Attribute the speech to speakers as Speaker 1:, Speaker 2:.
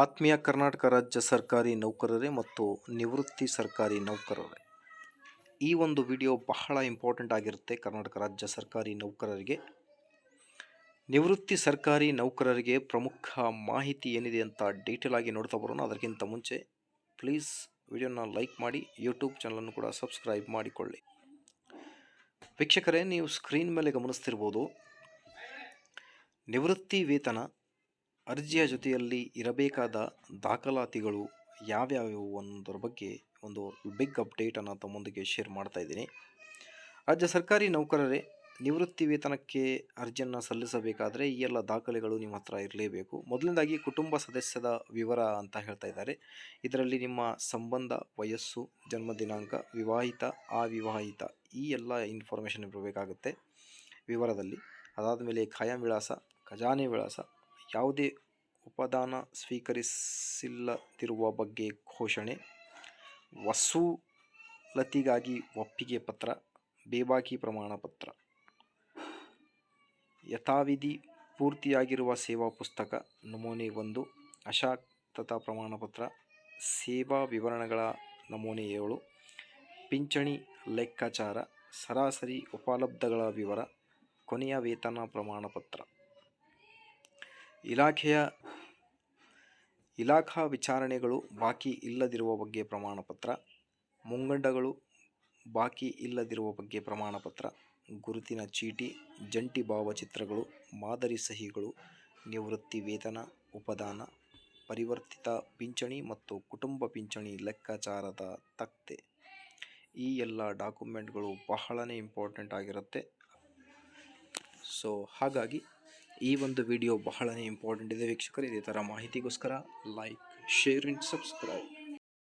Speaker 1: ಆತ್ಮೀಯ ಕರ್ನಾಟಕ ರಾಜ್ಯ ಸರ್ಕಾರಿ ನೌಕರರೇ ಮತ್ತು ನಿವೃತ್ತಿ ಸರ್ಕಾರಿ ನೌಕರರೇ. ಈ ಒಂದು ವಿಡಿಯೋ ಬಹಳ ಇಂಪಾರ್ಟೆಂಟ್ ಆಗಿರುತ್ತೆ ಕರ್ನಾಟಕ ರಾಜ್ಯ ಸರ್ಕಾರಿ ನೌಕರರಿಗೆ. ನಿವೃತ್ತಿ ಸರ್ಕಾರಿ ನೌಕರರಿಗೆ ಪ್ರಮುಖ ಮಾಹಿತಿ ಏನಿದೆ ಅಂತ ಡೀಟೇಲ್ ಆಗಿ ನೋಡ್ತಾ ಬರೋಣ. ಅದಕ್ಕಿಂತ ಮುಂಚೆ ಪ್ಲೀಸ್ ವಿಡಿಯೋನ ಲೈಕ್ ಮಾಡಿ ಯೂಟ್ಯೂಬ್ ಚಾನಲನ್ನು ಕೂಡ ಸಬ್ಸ್ಕ್ರೈಬ್ ಮಾಡಿಕೊಳ್ಳಿ. ವೀಕ್ಷಕರೇ, ನೀವು ಸ್ಕ್ರೀನ್ ಮೇಲೆ ಗಮನಿಸ್ತಿರ್ಬೋದು. ನಿವೃತ್ತಿ ವೇತನ ಅರ್ಜಿಯ ಜೊತೆಯಲ್ಲಿ ಇರಬೇಕಾದ ದಾಖಲಾತಿಗಳು ಯಾವ್ಯಾವು ಅನ್ನೋದ್ರ ಬಗ್ಗೆ ಒಂದು ಬಿಗ್ ಅಪ್ಡೇಟನ್ನು ತಮ್ಮೊಂದಿಗೆ ಶೇರ್ ಮಾಡ್ತಾ ಇದ್ದೀನಿ. ರಾಜ್ಯ ಸರ್ಕಾರಿ ನೌಕರರೇ, ನಿವೃತ್ತಿ ವೇತನಕ್ಕೆ ಅರ್ಜಿಯನ್ನು ಸಲ್ಲಿಸಬೇಕಾದರೆ ಈ ಎಲ್ಲ ದಾಖಲೆಗಳು ನಿಮ್ಮ ಹತ್ರ ಇರಲೇಬೇಕು. ಮೊದಲನೇದಾಗಿ ಕುಟುಂಬ ಸದಸ್ಯದ ವಿವರ ಅಂತ ಹೇಳ್ತಾ ಇದ್ದಾರೆ. ಇದರಲ್ಲಿ ನಿಮ್ಮ ಸಂಬಂಧ, ವಯಸ್ಸು, ಜನ್ಮ ದಿನಾಂಕ, ವಿವಾಹಿತ, ಅವಿವಾಹಿತ ಈ ಎಲ್ಲ ಇನ್ಫಾರ್ಮೇಷನ್ ಇರಬೇಕಾಗುತ್ತೆ ವಿವರದಲ್ಲಿ. ಅದಾದ ಮೇಲೆ ಖಾಯಂ ವಿಳಾಸ, ಖಜಾನೆ ವಿಳಾಸ ಯಾವುದೇ ಉಪದಾನ ಸ್ವೀಕರಿಸಿಲ್ಲದಿರುವ ಬಗ್ಗೆ ಘೋಷಣೆ. ವಸೂಲತಿಗಾಗಿ ಒಪ್ಪಿಗೆ ಪತ್ರ, ಬೇಬಾಕಿ ಪ್ರಮಾಣ ಪತ್ರ. ಯಥಾವಿಧಿ ಪೂರ್ತಿಯಾಗಿರುವ ಸೇವಾ ಪುಸ್ತಕ, ನಮೂನೆ ಒಂದು, ಅಶಾಕ್ತತಾ ಪ್ರಮಾಣ ಪತ್ರ, ಸೇವಾ ವಿವರಣೆಗಳ ನಮೂನೆ ಏಳು, ಪಿಂಚಣಿ ಲೆಕ್ಕಾಚಾರ, ಸರಾಸರಿ ಉಪಲಬ್ಧಗಳ ವಿವರ, ಕೊನೆಯ ವೇತನ ಪ್ರಮಾಣ ಪತ್ರ. ಇಲಾಖೆಯ ಇಲಾಖಾ ವಿಚಾರಣೆಗಳು ಬಾಕಿ ಇಲ್ಲದಿರುವ ಬಗ್ಗೆ ಪ್ರಮಾಣಪತ್ರ ಮುಂಗಡಗಳು ಬಾಕಿ ಇಲ್ಲದಿರುವ ಬಗ್ಗೆ ಪ್ರಮಾಣಪತ್ರ ಗುರುತಿನ ಚೀಟಿ, ಜಂಟಿ ಭಾವಚಿತ್ರಗಳು, ಮಾದರಿ ಸಹಿಗಳು, ನಿವೃತ್ತಿ ವೇತನ, ಉಪದಾನ, ಪರಿವರ್ತಿತ ಪಿಂಚಣಿ ಮತ್ತು ಕುಟುಂಬ ಪಿಂಚಣಿ ಲೆಕ್ಕಾಚಾರದ ತಕ್ತೆ. ಈ ಎಲ್ಲ ಡಾಕ್ಯುಮೆಂಟ್ಗಳು ಬಹಳನೇ ಇಂಪಾರ್ಟೆಂಟ್ ಆಗಿರುತ್ತೆ. ಸೊ, ಹಾಗಾಗಿ ಈ ಒಂದು ವಿಡಿಯೋ ಬಹಳನೇ ಇಂಪಾರ್ಟೆಂಟ್ ಇದೆ. ವೀಕ್ಷಕರು ಇದೇ ಥರ ಮಾಹಿತಿಗೋಸ್ಕರ ಲೈಕ್ ಶೇರ್ ಆ್ಯಂಡ್ ಸಬ್ಸ್ಕ್ರೈಬ್